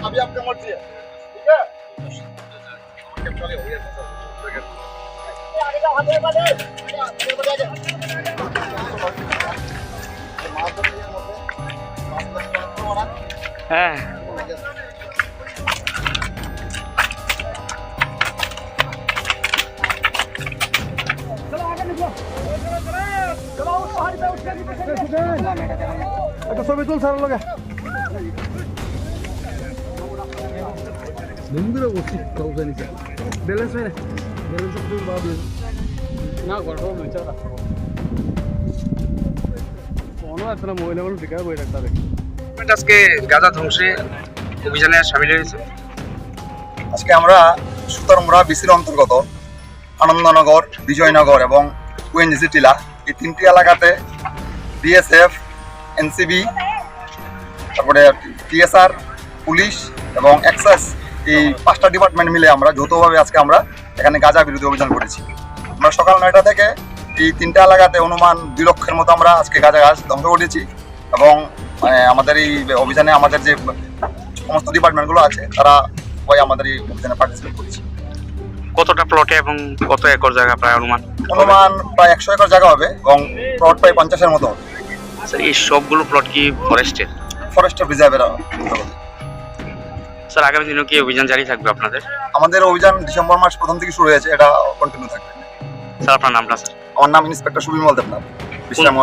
अभी आपका मर्जी है ठीक है হ্যাঁ একটা ছবি তুল সারা লোকে বন্ধুরা বসছি কৌশা নিচে ব্যালেন্স হয় না। ব্যালেন্স বাদ না মহিলা মানুষ ঢেকা বই রাখতে হবে। আজকে গাজা ধ্বংসে অভিযানে সামিল হয়েছে আজকে আমরা সুতরমুড়া বিসির অন্তর্গত আনন্দনগর বিজয়নগর এবং ওএনজিসি টিলা এই তিনটি এলাকাতে বিএসএফ এনসিবি, তারপরে টিএসআর, পুলিশ এবং এক্সাইজ এই পাঁচটা ডিপার্টমেন্ট মিলে আমরা যৌথভাবে আজকে আমরা এখানে গাঁজা বিরোধী অভিযান করেছি। আমরা সকাল নয়টা থেকে এই তিনটা এলাকাতে অনুমান দুই লক্ষের মতো আমরা আজকে গাঁজা গাছ ধ্বংস করেছি এবং আমাদের এই অভিযানে আমাদের যে সমস্ত ডিপার্টমেন্টগুলো আছে, তারা সবাই আমাদের এই অভিযানে পার্টিসিপেট করেছে। কতটা প্লটে এবং কত একর জায়গা প্রায় অনুমান? অনুমান প্রায় একশো একর জায়গা হবে এবং প্লট প্রায় পঞ্চাশের মতো হবে। স্যার এই সবগুলো প্লট কি ফরেস্টের ফরেস্টের রিজার্ভের স্যার আগামী দিনেও কি অভিযান জারি থাকবে আপনাদের? আমাদের অভিযান ডিসেম্বর মাস প্রথম থেকে শুরু হয়েছে এটা কন্টিনিউ থাকবে। স্যার আপনার নামটা স্যার আমার নাম ইন্সপেক্টর সুবিমল দেবনাথ বিশ্রাম